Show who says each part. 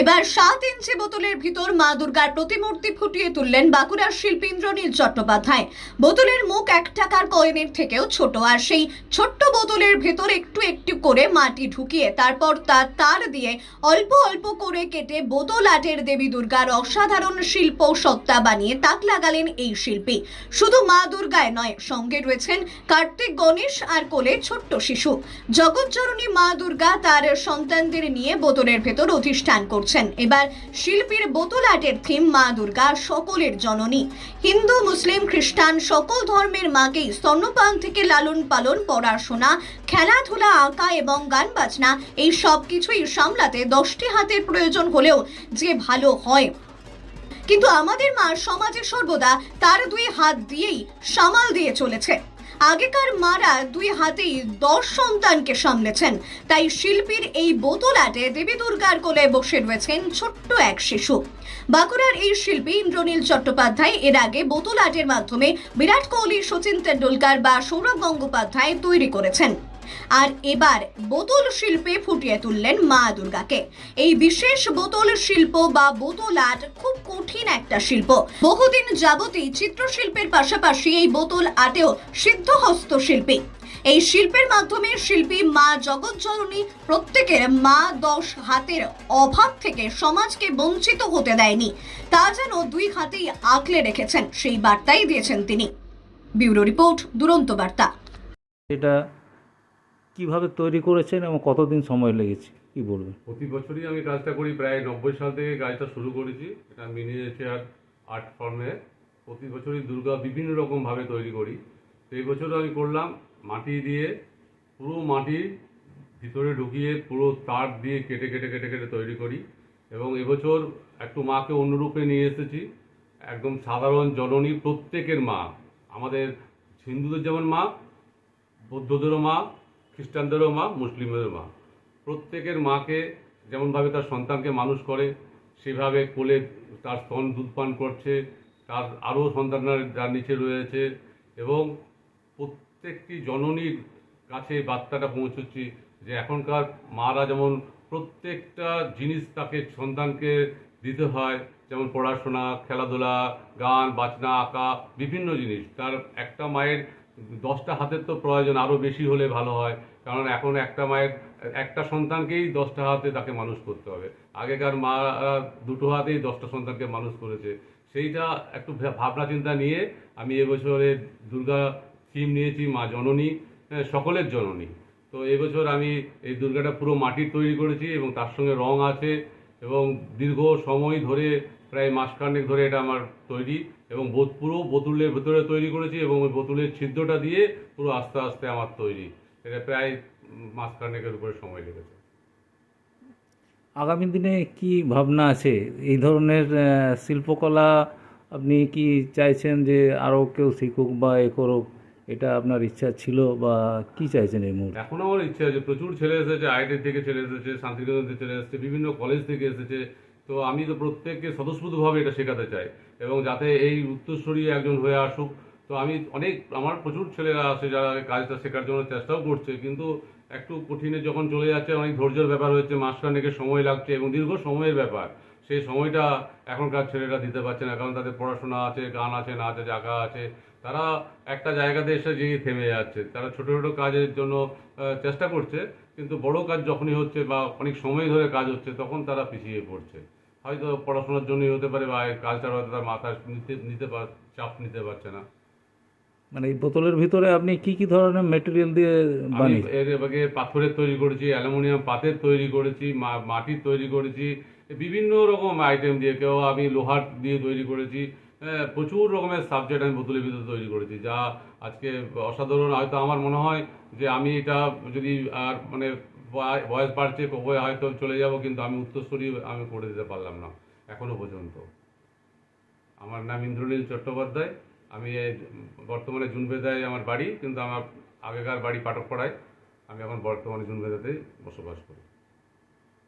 Speaker 1: এবার সাত ইঞ্চি বোতলের ভিতর মা দুর্গার প্রতিমূর্তি ফুটিয়ে তুললেন বাঁকুড়ার শিল্পী ইন্দ্রনীল চট্টোপাধ্যায়। বোতলের মুখ এক টাকার কয়েনের থেকেও ছোট, আর সেই ছোট্ট বোতলের ভেতর একটু একটু করে মাটি ঢুকিয়ে তারপর তার তার দিয়ে অল্প অল্প করে কেটে বোতল আটের দেবী দুর্গার অসাধারণ শিল্প সত্তা বানিয়ে তাক লাগালেন এই শিল্পী। শুধু মা দুর্গায় নয়, সঙ্গে রয়েছেন কার্তিক গণেশ আর কোলে ছোট্ট শিশু। জগৎজননী মা দুর্গা তার সন্তানদের নিয়ে বোতলের ভেতর অধিষ্ঠান করছেন। এবার শিল্পীর বোতল আর্টের থিম মা দুর্গা, সকলের জননী। হিন্দু, মুসলিম, খ্রিস্টান, সকল ধর্মের মাকেই স্তন্যপান থেকে লালন পালন, পড়াশোনা, খেলাধুলা, আঁকা এবং গান বাজনা এই সব কিছুই সামলাতে দশটি হাতের প্রয়োজন হলেও যে ভালো হয়। কিন্তু আমাদের মা সমাজে সর্বদা তার দুই হাত দিয়েই সামাল দিয়ে চলেছে। আগেকার মারা দুই হাতেই দশ সন্তানকে সামলেছেন। তাই শিল্পীর এই বোতল আটে দেবী দুর্গার কোলে বসে রয়েছেন ছোট্ট এক শিশু। বাঁকুড়ার এই শিল্পী ইন্দ্রনীল চট্টোপাধ্যায় এর আগে বোতল আর্টের মাধ্যমে বিরাট কোহলি সচিন তেন্ডুলকার বা সৌরভ গঙ্গোপাধ্যায় তৈরি করেছেন। আর এবার বোতল শিল্পে ফুটিয়ে তুললেন মা দুর্গাকে। এই বিশেষ বোতল শিল্প বা বোতল আর্ট খুব কঠিন একটা শিল্প। বহুদিন যাবতই চিত্রশিল্পের পাশাপাশি এই বোতল আর্টেও সিদ্ধহস্ত শিল্পী। এই শিল্পের মাধ্যমে শিল্পী মা জগৎজননী প্রত্যেকের মা দশ হাতের অভাব থেকে সমাজকে বঞ্চিত হতে দেয়নি। তা যেন দুই হাতেই আঁকলে রেখেছেন, সেই বার্তাই দিয়েছেন তিনি। ব্যুরো রিপোর্ট, দুরন্ত বার্তা।
Speaker 2: এটা কীভাবে তৈরি করেছেন এবং কতদিন সময় লেগেছে? কি বলবেন?
Speaker 3: প্রতি বছরই আমি কাজটা করি, প্রায় নব্বই সাল থেকে কাজটা শুরু করেছি। এটা মিনিয়েচার আর্ট ফর্মে। প্রতি বছরই দুর্গা বিভিন্ন রকমভাবে তৈরি করি। তো এই বছরও আমি করলাম মাটি দিয়ে, পুরো মাটি ভিতরে ঢুকিয়ে পুরো তার দিয়ে কেটে কেটে কেটে কেটে তৈরি করি। এবং এবছর একটু মাকে অন্যরূপে নিয়ে এসেছি। একদম সাধারণ জননী প্রত্যেকের মা। আমাদের হিন্দুদের যেমন মা, বৌদ্ধদেরও মা খ্রিস্টানদেরও মা, মুসলিমদেরও মা। প্রত্যেকের মাকে যেমনভাবে তার সন্তানকে মানুষ করে, সেভাবে কোলে তার স্তন দুধ পান করছে, তার আরও সন্তানরা যার নিচে রয়েছে এবং প্রত্যেকটি জননীর কাছে বার্তাটা পৌঁছচ্ছি যে এখনকার মারা যেমন প্রত্যেকটা জিনিস তাকে সন্তানকে দিতে হয়, যেমন পড়াশোনা, খেলাধুলা, গান, বাজনা, আঁকা, বিভিন্ন জিনিস। তার একটা মায়ের দশটা হাতের তো প্রয়োজন আরও বেশি হলে ভালো হয়। কারণ এখন একটা মায়ের, একটা সন্তানকেই দশটা হাতে তাকে মানুষ করতে হবে। আগেকার মা দুটো হাতেই দশটা সন্তানকে মানুষ করেছে। সেইটা একটু ভাবনা চিন্তা নিয়ে আমি এবছরে দুর্গা থিম নিয়েছি, মা জননী সকলের জননী। তো এবছর আমি এই দুর্গাটা পুরো মাটির তৈরি করেছি এবং তার সঙ্গে রং আছে এবং দীর্ঘ সময় ধরে প্রায় মাসখানেক ধরে এটা আমার তৈরি এবং বোত- পুরো বোতলের ভেতরে তৈরি করেছি এবং ওই বোতলের ছিদ্রটা দিয়ে পুরো আস্তে আস্তে আমার তৈরি। এটা প্রায় মাসখানেকের উপরে সময় লেগেছে।
Speaker 2: আগামী দিনে কি ভাবনা আছে? এই ধরনের শিল্পকলা আপনি কি চাইছেন যে আরও কেউ শিখুক বা এ করুক? এটা আপনার ইচ্ছা ছিল বা কি চাইছেন এই মুহূর্তে?
Speaker 3: এখন আমার ইচ্ছা আছে প্রচুর ছেলে এসেছে আইআইটি থেকে ছেলে এসেছে শান্তিনিকেতন থেকে ছেলে এসেছে বিভিন্ন কলেজ থেকে এসেছে তো আমি তো প্রত্যেককে স্বতঃস্ফূর্তভাবে এটা শেখাতে চাই এবং যাতে এই উত্তরস্বরী একজন হয়ে আসুক। তো আমি অনেক, আমার প্রচুর ছেলেরা আছে যারা কাজটা শেখার জন্য চেষ্টাও করছে, কিন্তু একটু কঠিনে যখন চলে যাচ্ছে অনেক ধৈর্যের ব্যাপার হচ্ছে মাসখানেকের সময় লাগছে এবং দীর্ঘ সময়ের ব্যাপার। সেই সময়টা এখনকার ছেলেরা দিতে পারছে না, কারণ তাদের পড়াশোনা আছে, গান আছে, নাচ আছে, আঁকা আছে। তারা একটা জায়গাতে এসে যেয়ে থেমে যাচ্ছে। তারা ছোটো ছোটো কাজের জন্য চেষ্টা করছে। কিন্তু বড় কাজ যখনই হচ্ছে বা অনেক সময় ধরে কাজ হচ্ছে তখন তারা পিছিয়ে পড়ছে। হয়তো পড়াশোনার জন্যই হতে পারে বা কাজটা হয়তো তার মাথায় নিতে নিতে পার চাপ নিতে পারছে না।
Speaker 2: মানে এই বোতলের ভিতরে আপনি কি কি ধরনের মেটেরিয়াল দিয়ে
Speaker 3: আমি এর আগে পাথরের তৈরি করেছি অ্যালুমিনিয়াম পাতের তৈরি করেছি মাটির তৈরি করেছি বিভিন্ন রকম আইটেম দিয়ে কেউ আমি লোহার দিয়ে তৈরি করেছি প্রচুর রকমের সাবজেক্ট আমি ভিতরে তৈরি করেছি, যা আজকে অসাধারণ। হয়তো আমার মনে হয় যে আমি এটা যদি আর মানে বয়স বাড়ছে কবে হয়তো চলে যাব, কিন্তু আমি উত্তরস্বরী আমি করে দিতে পারলাম না এখনও পর্যন্ত। আমার নাম ইন্দ্রনীল চট্টোপাধ্যায়, আমি বর্তমানে জুনবেদায় আমার বাড়ি, কিন্তু আমার আগেকার বাড়ি পাঠকপাড়ায় আমি এখন বর্তমানে জুনবেদাতেই বসবাস করি।